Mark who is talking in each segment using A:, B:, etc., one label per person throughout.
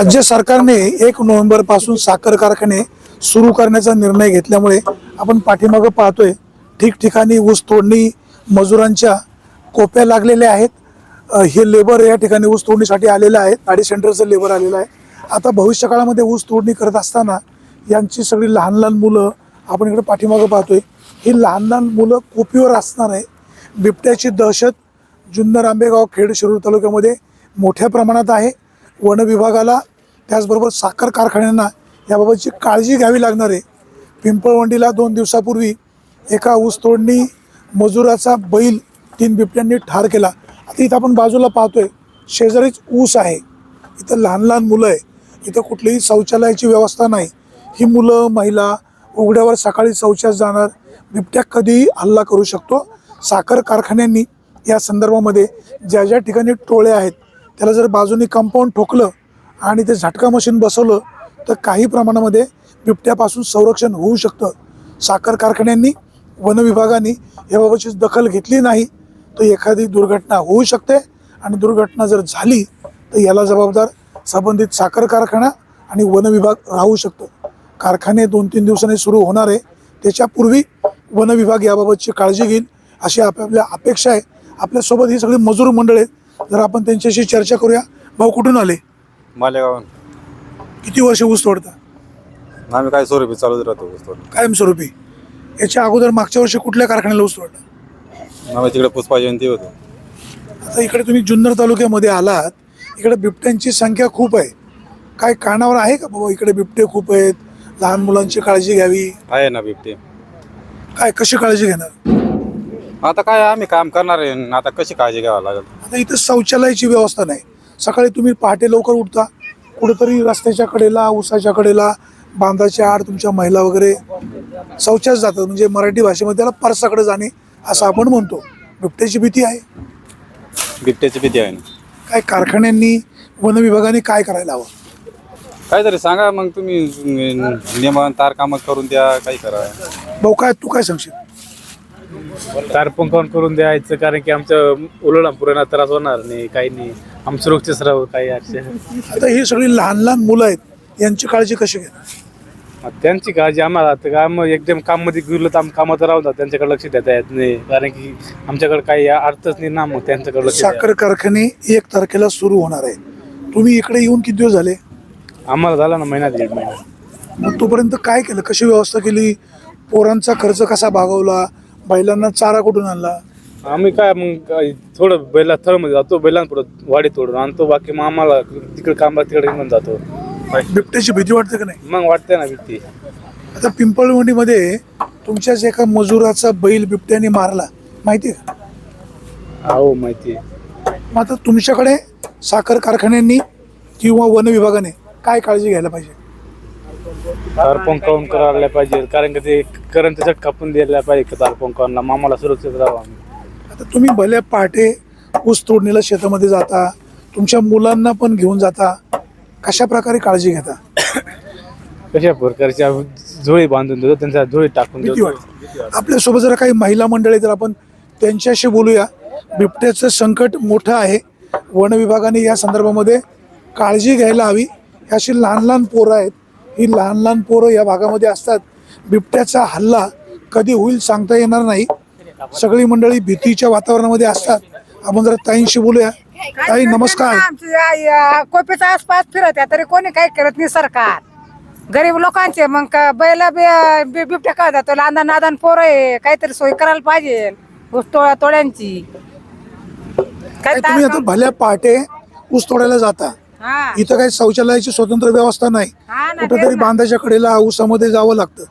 A: राज्य सरकारने एक नोव्हेंबरपासून साखर कारखाने सुरू करण्याचा निर्णय घेतल्यामुळे आपण पाठीमागं पाहतोय ठिकठिकाणी ऊस तोडणी मजुरांच्या कोप्या लागलेल्या आहेत. हे लेबर या ठिकाणी ऊस तोडणीसाठी आलेले आहेत. गाडी सेंटरचं लेबर आलेलं आहे. आता भविष्य काळामध्ये ऊस तोडणी करत असताना यांची सगळी लहान लहान मुलं आपण इकडे पाठीमागं पाहतोय. ही लहान लहान मुलं कोपीवर असणार आहे. बिबट्याची दहशत जुन्नर आंबेगाव खेड शिरूर तालुक्यामध्ये मोठ्या प्रमाणात आहे. वन विभागाला त्याचबरोबर साखर कारखान्यांना याबाबतची काळजी घ्यावी लागणार आहे. पिंपळवंडीला दोन दिवसापूर्वी एका ऊसतोडणी मजुराचा बैल तीन बिबट्यांनी ठार केला. आता इथं आपण बाजूला पाहतोय शेजारीच ऊस आहे. इथं लहान लहान मुलं आहे. इथं कुठलीही शौचालयाची व्यवस्था नाही. ही मुलं महिला उघड्यावर सकाळी शौचास जाणार बिबट्या कधीही हल्ला करू शकतो. साखर कारखान्यांनी या संदर्भामध्ये ज्या ज्या ठिकाणी टोळे आहेत त्याला जर बाजूनी कंपाऊंड ठोकलं आणि ते झटका मशीन बसवलं तर काही प्रमाणामध्ये बिबट्यापासून संरक्षण होऊ शकतं. साखर कारखान्यांनी वनविभागाने याबाबतची दखल घेतली नाही तर एखादी दुर्घटना होऊ शकते. आणि दुर्घटना जर झाली तर याला जबाबदार संबंधित साखर कारखाना आणि वनविभाग राहू शकतो. कारखाने दोन तीन दिवसांनी सुरू होणार आहे. त्याच्यापूर्वी वनविभाग याबाबतची काळजी घेईल अशी आपापल्या अपेक्षा आहे. आपल्यासोबत ही सगळी मजूर मंडळ आहेत. जर आपण त्यांच्याशी चर्चा करूया भाऊ कुठून आले?
B: मालेगाव
A: किती वर्ष ऊस तोडता?
B: आम्ही काय स्वरूपी चालूच राहतो ऊस तोडणं.
A: कायमस्वरूपी याच्या अगोदर मागच्या वर्षी कुठल्या कारखान्याला ऊस तोडला?
B: आम्ही तिकडे पुष्पा जयंती होतो.
A: आता इकडे तुम्ही जुन्नर तालुक्यामध्ये आलात. इकडे बिबट्यांची संख्या खूप आहे. काय कानावर आहे का बाबा इकडे बिबटे खूप आहेत? लहान मुलांची काळजी घ्यावी?
B: आहे ना बिबटे.
A: काय कशी काळजी घेणार?
B: आता काय आम्ही काम करणार आहे आता कशी काळजी घ्यावी लागेल?
A: आता इथं शौचालयाची व्यवस्था नाही. सकाळी तुम्ही पहाटे लवकर उठता. कुठेतरी रस्त्याच्या कडेला उसाच्या कडेला बांधाच्या आड तुमच्या महिला वगैरे शौचास जातात. म्हणजे मराठी भाषेमध्ये त्याला परसाकडे जाणे असं आपण म्हणतो. बिबट्याची भीती आहे.
B: बिबट्याची भीती आहे ना.
A: काय कारखान्यांनी वन विभागाने काय करायला हवं?
B: काहीतरी सांगा मग तुम्ही नियमन तार कामं करून द्या काही करा.
A: भाऊ काय तू काय सांगशील?
C: तारपंकावून करून द्यायचं? कारण की आमचं पुराणा त्रास होणार नाही काही नाही. आम सुरक्षित राहू काही अडचण
A: आता ही सगळी लहान लहान मुलं आहेत यांची काळजी कशी घेणार?
C: मग त्यांची काळजी आम्हाला तर काम एकदम काममध्ये गेलो तर आम्ही कामात राहून जातो त्यांच्याकडे लक्ष देता येत नाही. कारण की आमच्याकडे काही अर्थच नाही ना मग त्यांच्याकडे लक्ष.
A: साखर कारखाने एक तारखेला सुरू होणार आहे तुम्ही इकडे येऊन किती दिवस झाले?
C: आम्हाला झाला ना महिना दीड महिना.
A: मग तोपर्यंत काय केलं? कशी व्यवस्था केली? पोरांचा खर्च कसा भागवला? बैलांना चारा कुठून आणला?
C: आम्ही काय मग काय थोडं बैला थळमध्ये जातो बैलांपुढं वाडी तोडून आणतो बाकी मग आम्हाला तिकडे कामाला तिकडे निघून जातो.
A: बिबट्याची भीती वाटते का नाही?
C: मग वाटते ना भीती.
A: आता पिंपळवंडीमध्ये तुमच्याच एका मजुराचा बैल बिबट्याने मारला. माहिती आहे का?
C: हो माहिती
A: मग आता तुमच्याकडे साखर कारखान्यांनी किंवा वन विभागाने काय काळजी घ्यायला पाहिजे?
C: तारपंकावून करायला पाहिजे? कारण की ते करंट झटका कापून द्यायला पाहिजे तारपंकावूनला मग आम्हाला सुरक्षित राहावं आम्ही.
A: आता तुम्ही भल्या पहाटे ऊस तोडणीला शेतामध्ये जाता तुमच्या मुलांना पण घेऊन जाता कशा प्रकारे काळजी घेता?
C: कशा प्रकारच्या झोळी बांधून देतो त्यांच्या झोळी टाकून
A: भीती
C: देतो.
A: वाटते. आपल्यासोबत जरा काही महिला मंडळी तर आपण त्यांच्याशी बोलूया. बिबट्याचं संकट मोठं आहे. वन विभागाने या संदर्भामध्ये काळजी घ्यायला हवी. ही अशी लहान लहान पोरं आहेत. ही लहान लहान पोरं या भागामध्ये असतात. बिबट्याचा हल्ला कधी होईल सांगता येणार नाही. सगळी मंडळी भीतीच्या वातावरणामध्ये असतात. आपण जरा ताईंशी बोलूया. ताई नमस्कार.
D: कोपीच्या आसपास फिरत आहे तरी कोणी काही करत नाही सरकार. गरीब लोकांचे मग का बैल बी- बी- बिबट्या काय जातो? लांदा नादान पोरं आहे. काहीतरी सोय करायला पाहिजे. ऊस तोड्या तोड्यांची. काय
A: तुम्ही आता भल्या पहाटे ऊस तोडायला जाता. इथं काही शौचालयाची स्वतंत्र व्यवस्था नाही. कुठेतरी. बांधाच्या कडेला ऊसामध्ये जावं लागतं.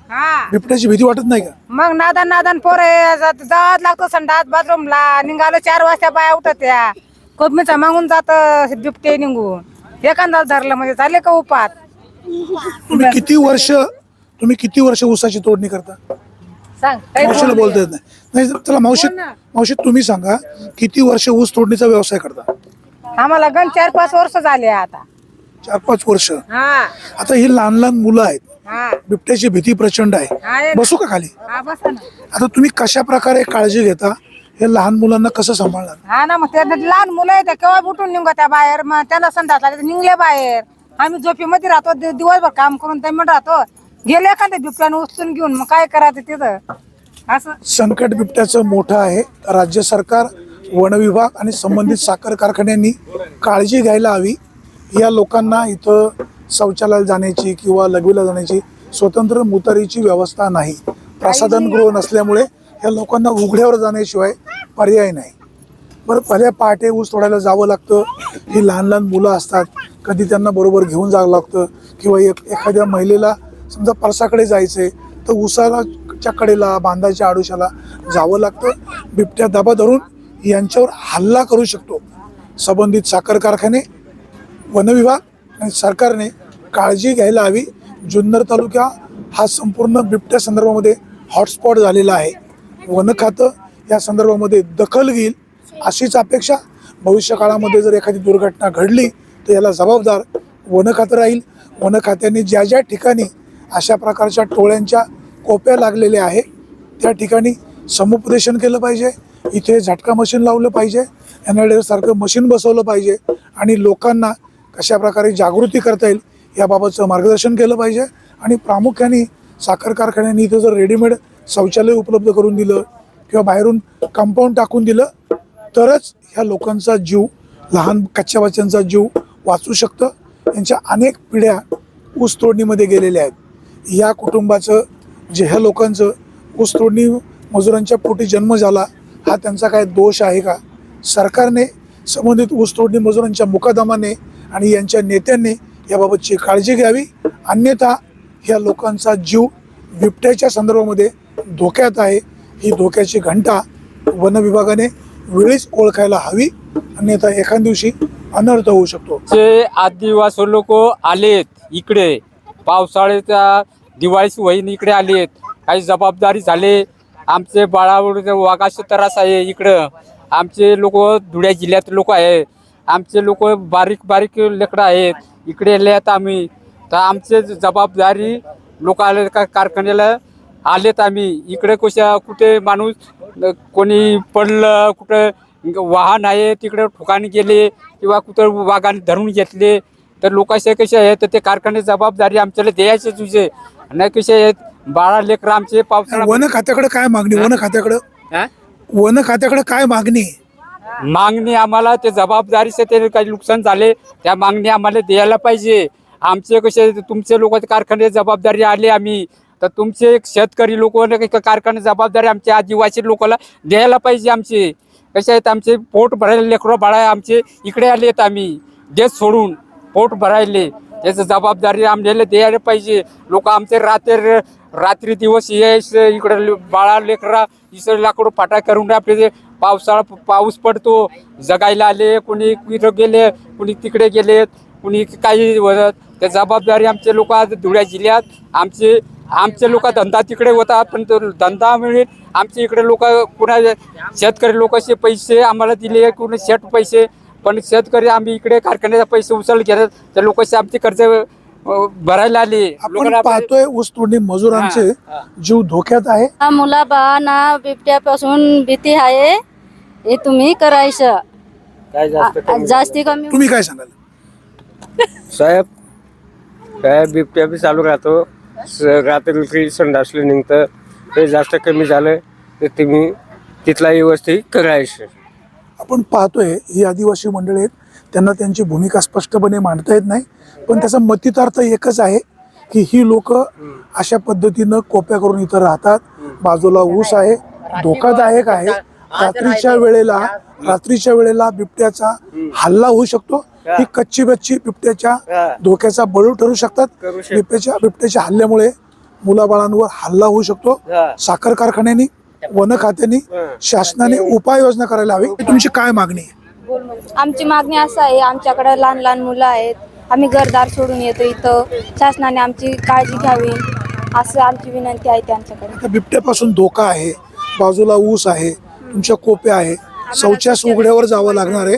A: बिबट्याची भीती वाटत नाही का?
D: मग नादान नादान पोरं जात- लागतं संडास बाथरूमला. निघालं चार वाजता बाया उठत या कोपमीचा मागून जात बिबटे निघून. एखादा धरलं म्हणजे झाले का उपात?
A: तुम्ही किती वर्ष तुम्ही किती वर्ष ऊसाची तोडणी करता?
D: सांग.
A: मावशीला बोलता येत नाही. नाही चला मावशी मावशी तुम्ही सांगा किती वर्ष ऊस तोडणीचा व्यवसाय करता?
D: आम्हाला गण चार पाच वर्ष झाले आता.
A: चार पाच वर्ष?
D: हा.
A: आता ही लहान लहान मुलं आहेत.
D: हा.
A: बिबट्याची भीती प्रचंड आहे.
D: आहे ना.
A: बसू का खाली?
D: हा बस ना.
A: आता तुम्ही कशा प्रकारे काळजी घेता? हे लहान मुलांना कसं सांभाळणार?
D: हा ना मग त्या लहान मुलं आहेत केव्हा उठून निघत्या बाहेर? मग त्यांना संडास लागले निघले बाहेर. आम्ही झोपीमध्ये राहतो दि- दिवसभर काम करून त्यामुळे राहतो. गेले एखाद्या बिबट्यानं उचलून घेऊन? मग काय करायचं तिथं? असं.
A: संकट बिबट्याचं मोठं आहे. राज्य सरकार वन विभाग आणि संबंधित साखर कारखान्यांनी काळजी घ्यायला हवी. या लोकांना इथं शौचालयाला जाण्याची किंवा लघवीला जाण्याची स्वतंत्र मुतारीची व्यवस्था नाही. प्रसाधनगृह नसल्यामुळे या लोकांना उघड्यावर जाण्याशिवाय पर्याय नाही. बरं पहिल्या पहाटे ऊस तोडायला जावं लागतं. ही लहान लहान मुलं असतात. कधी त्यांना बरोबर घेऊन जावं लागतं. किंवा एक एखाद्या महिलेला समजा परसाकडे जायचं आहे तर च्या कडेला बांधाच्या आडुशाला जावं लागतं. बिबट्या दबा धरून यांच्यावर हल्ला करू शकतो. संबंधित साखर कारखाने वनविभाग आणि सरकारने काळजी घ्यायला हवी. जुन्नर तालुका हा संपूर्ण बिबट्या संदर्भामध्ये हॉटस्पॉट झालेला आहे. वन खातं या संदर्भामध्ये दखल घेईल अशीच अपेक्षा. भविष्य काळामध्ये जर एखादी दुर्घटना घडली तर याला जबाबदार वन खातं राहील. वन खात्याने ज्या ज्या ठिकाणी अशा प्रकारच्या टोळ्यांच्या कोप्या लागलेल्या आहे त्या ठिकाणी समुपदेशन केलं पाहिजे. इथे झटका मशीन लावलं पाहिजे. एन सारखं मशीन बसवलं पाहिजे. आणि लोकांना कशा प्रकारे जागृती करता येईल याबाबतचं मार्गदर्शन केलं पाहिजे. आणि प्रामुख्याने साखर कारखान्यांनी इथं जर रेडीमेड शौचालय उपलब्ध करून दिलं किंवा बाहेरून कंपाऊंड टाकून दिलं तरच ह्या लोकांचा जीव लहान कच्च्या बच्च्यांचा जीव वाचू शकतं. यांच्या अनेक पिढ्या ऊस तोडणीमध्ये गेलेल्या आहेत. या कुटुंबाचं जे ह्या लोकांचं ऊस तोडणी मजुरांच्या पोटी जन्म झाला हा त्यांचा काय दोष आहे का? सरकारने संबंधित ऊसतोडणी मजुरांच्या मुकादमाने आणि यांच्या नेत्यांनी याबाबतची काळजी घ्यावी. अन्यथा ह्या लोकांचा जीव बिबट्याच्या संदर्भामध्ये धोक्यात आहे. ही धोक्याची घंटा वन विभागाने वेळीच ओळखायला हवी. अन्यथा एखाद दिवशी अनर्थ होऊ शकतो.
E: जे आदिवासी लोक आलेत इकडे पावसाळ्याच्या दिवाळीची वहीन इकडे आलेत काही जबाबदारी झाले आमचे बाळावर वाघाचे त्रास आहे इकडं. आमचे लोक धुळ्या जिल्ह्यात लोक आहे. आमचे लोक बारीक बारीक लेकरं आहेत. इकडे आले आहेत आम्ही. तर आमचे जबाबदारी लोक आले का कारखान्याला आलेत आम्ही. इकडे कशा कुठे माणूस कोणी पडलं कुठं वाहन आहे तिकडे ठिकाणी गेले किंवा कुठं वाघाने धरून घेतले तर लोकांचे कसे आहेत? तर ते कारखाने जबाबदारी आमच्याला द्यायचे तुझे नाही कसे आहेत? बाळा लेकरं आमचे पावसाळा
A: वन खात्याकडे काय मागणी? वन खात्याकडे
E: हा?
A: वन खात्याकडे काय मागणी?
E: मागणी आम्हाला ते जबाबदारीचे ते काही नुकसान झाले. त्या मागणी आम्हाला द्यायला पाहिजे. आमचे कसे तुमचे लोक कारखाने जबाबदारी आले आम्ही. तर तुमचे शेतकरी लोक कारखाने जबाबदारी आमच्या आदिवासी लोकांना द्यायला पाहिजे आमचे. कसे आहेत आमचे? पोट भरायला लेकरं बाळा आमचे इकडे आलेत आम्ही. देश सोडून पोट भरायले. त्याचं जबाबदारी आमच्याला द्यायला पाहिजे. लोक आमचे रात्री रात्री दिवस यायचं इकडं बाळा लेकरा इसर लाकडं फाटा करून आपले ते पावसाळा पाऊस पडतो जगायला आले कोणी इथं गेले कोणी तिकडे गेलेत कोणी काही त्या जबाबदारी आमचे लोक आज धुळ्या जिल्ह्यात आमचे आमचे लोक धंदा तिकडे होता पण तो धंदा मिळेल आमचे इकडे लोक कुणा शेतकरी लोकांचे पैसे आम्हाला दिले कुणी शेट पैसे पण शेतकरी आम्ही इकडे कारखान्याचा पैसे उचल घेतात त्या लोकांचे आमचे कर्ज भरायला आले
A: आपण पाहतोय ऊस तोडणी मजुरांचे जीव धोक्यात आहे.
F: हा मुला बाळांना बिबट्यापासून भीती आहे. हे तुम्ही करायचं. जास्ती कमी
A: तुम्ही काय सांगाल?
G: साहेब काय बिबट्या बी चालू राहतो. रात्री संडासलं निघतं ते जास्त कमी झालं तर तुम्ही तिथला व्यवस्थित करायचं.
A: आपण पाहतोय ही आदिवासी मंडळी आहेत. त्यांना त्यांची भूमिका स्पष्टपणे मांडता येत नाही. पण त्याचा मतितार्थ एकच आहे की ही लोक अशा पद्धतीनं कोप्या करून इथं राहतात. बाजूला ऊस आहे धोकादायक आहे. रात्रीच्या वेळेला रात्रीच्या वेळेला बिबट्याचा हल्ला होऊ शकतो. ही कच्ची बच्ची बिबट्याच्या धोक्याचा बळू ठरू शकतात. बिबट्याच्या बिबट्याच्या हल्ल्यामुळे मुलाबाळांवर हल्ला होऊ शकतो. साखर कारखान्यांनी वन खात्याने शासनाने उपाययोजना करायला हवी. तुमची काय मागणी? आहे
F: आमची मागणी असं आहे आमच्याकडे लहान लहान मुलं आहेत. आम्ही घरदार सोडून येतो इथं. शासनाने आमची काळजी घ्यावी. असं आमची विनंती आहे त्यांच्याकडे.
A: बिबट्यापासून धोका आहे बाजूला ऊस आहे तुमच्या कोप्या आहे. शौचास उघड्यावर जावं लागणार आहे.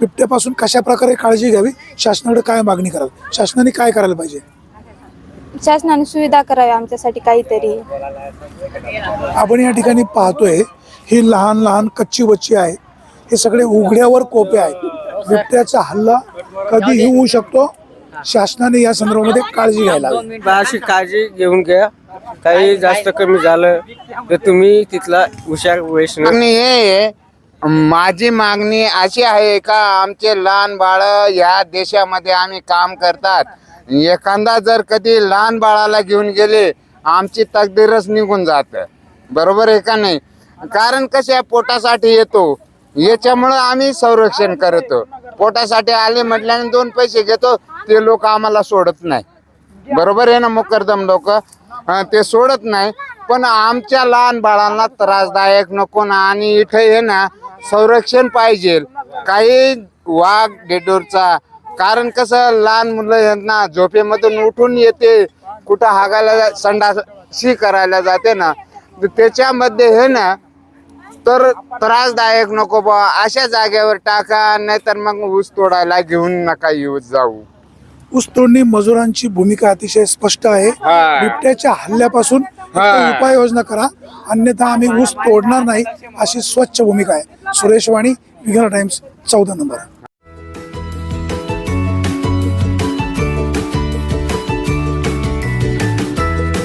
A: बिबट्यापासून कशा प्रकारे काळजी घ्यावी? शासनाकडे काय मागणी कराल? शासनाने काय करायला पाहिजे?
F: शासनाने सुविधा करावी आमच्यासाठी काहीतरी.
A: आपण या ठिकाणी पाहतोय ही लहान लहान कच्ची बच्ची आहे. हे सगळे उघड्यावर कोपे आहेत. बिबट्याचा हल्ला कधीही होऊ शकतो. शासनाने या संदर्भामध्ये काळजी घ्यायला हवी.
G: अशी काळजी घेऊन घ्या. काही जास्त कमी झालं तर तुम्ही तिथला हुशार वैष्णव
H: मागणी हे आहे, माझी मागणी अशी आहे का आमचे लहान बाळ या देशामध्ये आम्ही काम करतात. एखादा जर कधी लहान बाळाला घेऊन गेले आमची तकदीरच निघून जात. बरोबर आहे का नाही? कारण कशा पोटासाठी येतो. याच्यामुळं आम्ही संरक्षण करतो. पोटासाठी आले म्हटल्याने दोन पैसे घेतो ते लोक आम्हाला सोडत नाही. बरोबर आहे ना मुकरदम लोक? ते सोडत नाही. पण आमच्या लहान बाळांना त्रासदायक नको ना आणि इथे हे ना संरक्षण पाहिजे. काही वाघ डेडोरचा कारण कसं लहान मुलं यांना झोपेमधून उठून येते कुठं हागायला संडासी करायला जाते ना त्याच्यामध्ये हे ना तर त्रासदायक नको बा अशा जागेवर टाका नाहीतर मग ऊस तोडायला घेऊन नका येऊ जाऊ.
A: ऊस तोडणी मजुरांची भूमिका अतिशय स्पष्ट आहे. बिबट्याच्या हल्ल्यापासून उपाययोजना करा. अन्यथा आम्ही ऊस तोडणार नाही अशी स्वच्छ भूमिका आहे. सुरेश वाणी विघ्न टाइम्स चौदा नंबर.